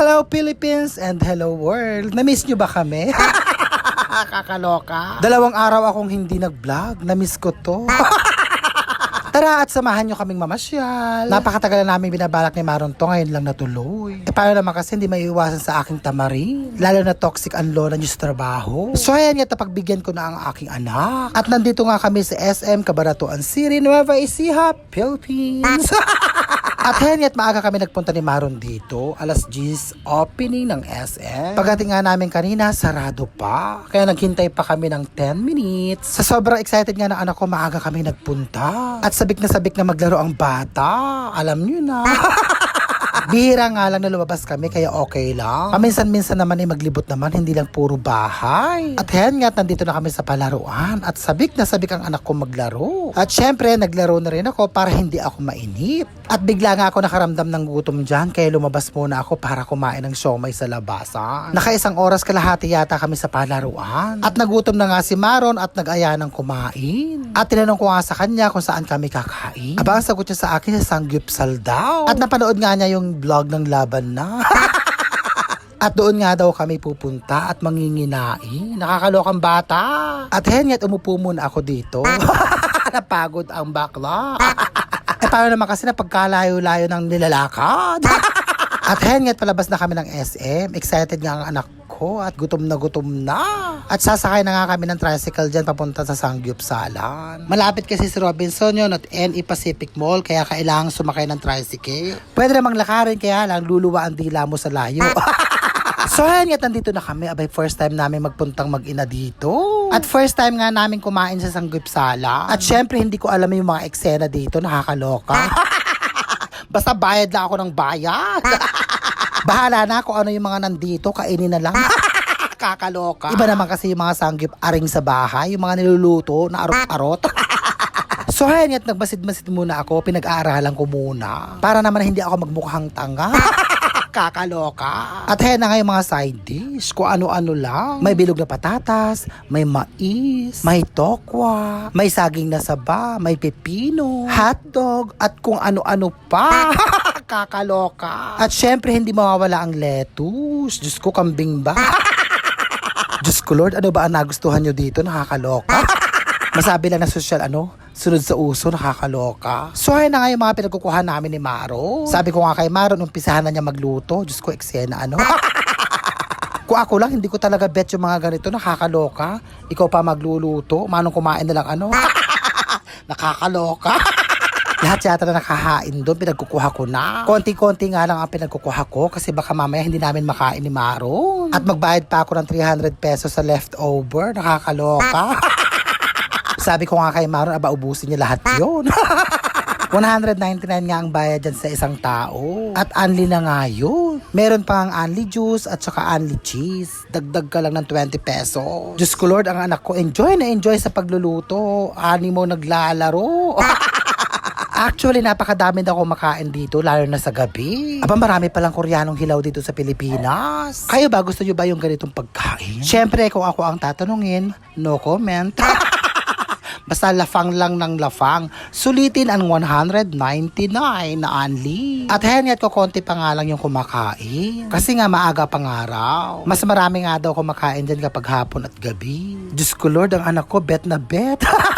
Hello Philippines and hello world. Na-miss nyo ba kami? Kakaloka. Dalawang araw akong hindi nag-vlog. Na-miss ko to. Tara at samahan nyo kaming mamasyal. Napakatagal na namin binabalak ni Maron to, ngayon lang natuloy. E paano naman kasi hindi maiiwasan sa aking tamarin. Lalo na toxic ang lola niyo sa trabaho. So ayan nga tapagbigyan ko na ang aking anak. At nandito nga kami sa SM Cabaratuan City, Nueva Ecija, Philippines. At henya't maaga kami nagpunta ni Maron dito. Alas 10 opening ng SM. Pagdating nga namin kanina, sarado pa. Kaya naghintay pa kami ng 10 minutes. Sa sobrang excited nga ng anak ko, maaga kami nagpunta. At sabik na sabik na maglaro ang bata. Alam nyo na. Bihira nga lang na lumabas kami kaya okay lang. Paminsan-minsan naman ay maglibot naman, hindi lang puro bahay. At hen nga, nandito na kami sa palaruan at sabik na sabik ang anak ko maglaro. At syempre, naglaro na rin ako para hindi ako mainip. At bigla nga ako nakaramdam ng gutom dyan kaya lumabas muna ako para kumain ng siomay sa labasan. Nakaisang oras kalahati yata kami sa palaruan. At nagutom na nga si Maron at nag-aya ng kumain. At tinanong ko nga sa kanya kung saan kami kakain. Aba, ang sagot niya sa akin sa Sanggupsal daw. At napanood nga niya yung vlog ng laban na. At doon nga daw kami pupunta at manginginain. Nakakalokang bata. At hen nga't umupo muna ako dito. Napagod ang bakla. eh paano naman kasi na pagkalayo-layo ng nilalakad? at hen nga't palabas na kami ng SM. Excited nga ang anak ko at gutom na gutom na. At sasakay na nga kami ng tricycle dyan papunta sa Sanggupsalan. Malapit kasi si Robinson yun at NE Pacific Mall kaya kailangan sumakay ng tricycle. Pwede namang lakarin kaya lang luluwa ang dila mo sa layo. So ayan nga, nandito na kami. Abay, first time namin magpuntang mag-ina dito. At first time nga namin kumain sa Sanggupsala. At syempre, hindi ko alam yung mga eksena dito. Nakakaloka. Basta bayad lang ako ng bayad. Bahala na kung ano yung mga nandito. Kainin na lang. Kakaloka. Iba naman kasi yung mga sanggip aring sa bahay. Yung mga niluluto na arot-arot. So ayan at nagbasid-basid muna ako, pinag-aaralan ko muna. Para naman hindi ako magmukhang tanga. Kakaloka. At ayan na nga yung mga side dish, kung ano-ano lang. May bilog na patatas, may mais, may tokwa, may saging na saba, may pepino, hotdog, at kung ano-ano pa. Kakaloka. At syempre, hindi mawawala ang lettuce. Diyos ko, kambing ba? Diyos ko, Lord, ano ba ang nagustuhan nyo dito? Nakakaloka. Masabi lang na social ano, sunod sa uso, nakakaloka. So ayun na nga yung mga pinagkukuha namin ni Maro. Sabi ko nga kay Maro, nung pisahan na niya magluto, Diyos ko, eksena ano. Kung ako lang, hindi ko talaga bet yung mga ganito, nakakaloka. Ikaw pa magluluto, manong kumain na lang ano. nakakaloka. Lahat yata na nakahain doon, pinagkukuha ko na. Konti-konti nga lang ang pinagkukuha ko kasi baka mamaya hindi namin makain ni Maro. At magbayad pa ako ng 300 pesos sa leftover, nakakaloka. Sabi ko nga kay Maron, aba ubusin niya lahat yon. 199 nga ang bayad dyan sa isang tao. At only na nga yun. Meron pa ang only juice at saka only cheese. Dagdag ka lang ng 20 peso. Diyos ko Lord, ang anak ko enjoy na enjoy sa pagluluto. Ani mo naglalaro. Actually, napakadami daw kumakain dito, lalo na sa gabi. Aba, marami palang Koreanong hilaw dito sa Pilipinas. Kayo ba, gusto nyo ba yung ganitong pagkain? Siyempre, kung ako ang tatanungin, no comment. Basta lafang lang ng lafang. Sulitin ang 199 na only. At hengat ko konti pa nga lang yung kumakain. Kasi nga maaga pang araw. Mas marami nga daw kumakain dyan kapag hapon at gabi. Diyos ko Lord, ang anak ko bet na bet.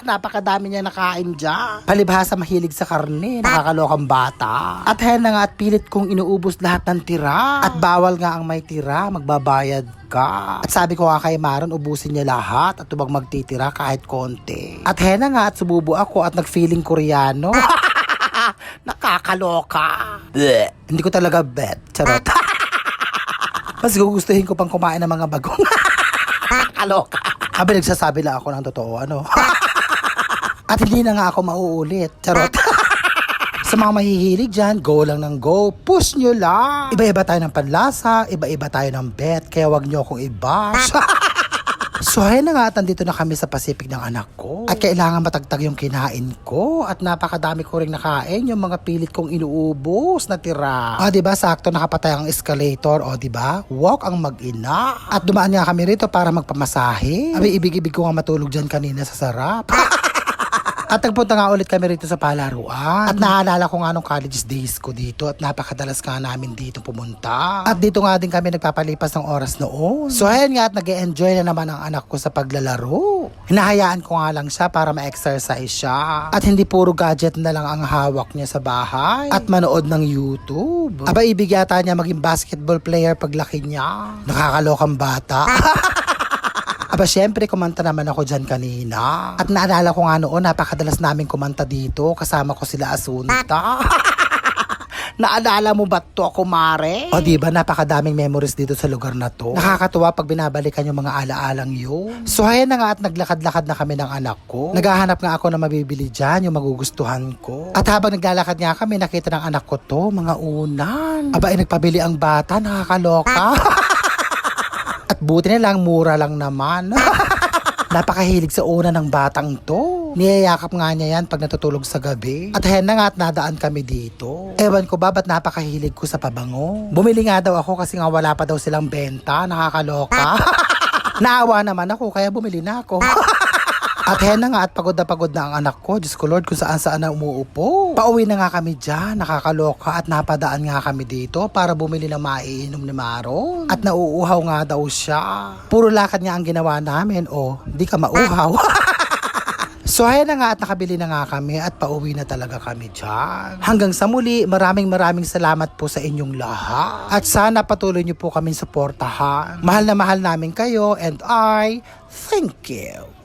Napakadami niya nakain dyan. Palibhasa mahilig sa karne, nakakalokang bata. At hen na nga at pilit kong inuubos lahat ng tira. At bawal nga ang may tira, magbabayad ka. At sabi ko nga kay Maron, ubusin niya lahat at tubag magtitira kahit konti. At hen na nga at sumubo ako at nag-feeling koreano. Nakakaloka. Bleh. Hindi ko talaga bet. Charot. Mas gugustuhin ko pang kumain ng mga bagong. Kaloka. Sabi nagsasabi lang ako ng totoo, ano? At hindi na nga ako mauulit. Charot. Sa mga mahihilig dyan, go lang ng go. Push nyo lang. Iba-iba tayo ng panlasa, iba-iba tayo ng bet, kaya wag nyo akong i-bash. So ayun na nga at nandito na kami sa Pacific ng anak ko. At kailangan matagtag yung kinain ko. At napakadami ko rin nakain yung mga pilit kong inuubos na tira. Ah, di ba sakto nakapatay ang escalator, o di ba? Walk ang mag-ina. At dumaan nga kami rito para magpamasahe. Abi ibig-ibig ko nga matulog dyan kanina sa sarap. At nagpunta nga ulit kami rito sa palaruan. At naalala ko nga nung college days ko dito at napakadalas nga namin dito pumunta. At dito nga din kami nagpapalipas ng oras noon. So ayan nga at nag enjoy na naman ang anak ko sa paglalaro. Hinahayaan ko nga lang siya para ma-exercise siya. At hindi puro gadget na lang ang hawak niya sa bahay. At manood ng YouTube. Aba ibig yata niya maging basketball player paglaki niya. Nakakalokang bata. Aba, syempre, kumanta naman ako dyan kanina. At naalala ko nga noon, napakadalas namin kumanta dito. Kasama ko sila Asunta. Naalala mo ba to ako, Mare? O, di ba napakadaming memories dito sa lugar na to? Nakakatuwa pag binabalikan yung mga alaalang yun. So, ayan na nga at naglakad-lakad na kami ng anak ko. Naghahanap nga ako na mabibili dyan, yung magugustuhan ko. At habang naglalakad nga kami, nakita ng anak ko to, mga unan. Aba, ay nagpabili ang bata, nakakaloka. At buti na lang, mura lang naman. Napakahilig sa una ng batang to. Niyayakap nga niya yan pag natutulog sa gabi. At ayan na nga at nadaan kami dito. Ewan ko ba ba't napakahilig ko sa pabango. Bumili nga daw ako kasi nga wala pa daw silang benta. Nakakaloka. Naawa naman ako kaya bumili na ako. At ayan na nga at pagod na pagod na ang anak ko. Diyos ko Lord kung saan saan na umuupo. Pauwi na nga kami dyan. Nakakaloka at napadaan nga kami dito para bumili ng maiinom ni Maron. At nauuhaw nga daw siya. Puro lakad niya ang ginawa namin. O, di ka mauhaw. So ayan na nga at nakabili na nga kami at pauwi na talaga kami dyan. Hanggang sa muli, maraming maraming salamat po sa inyong lahat. At sana patuloy niyo po kami suportahan. Mahal na mahal namin kayo and I thank you.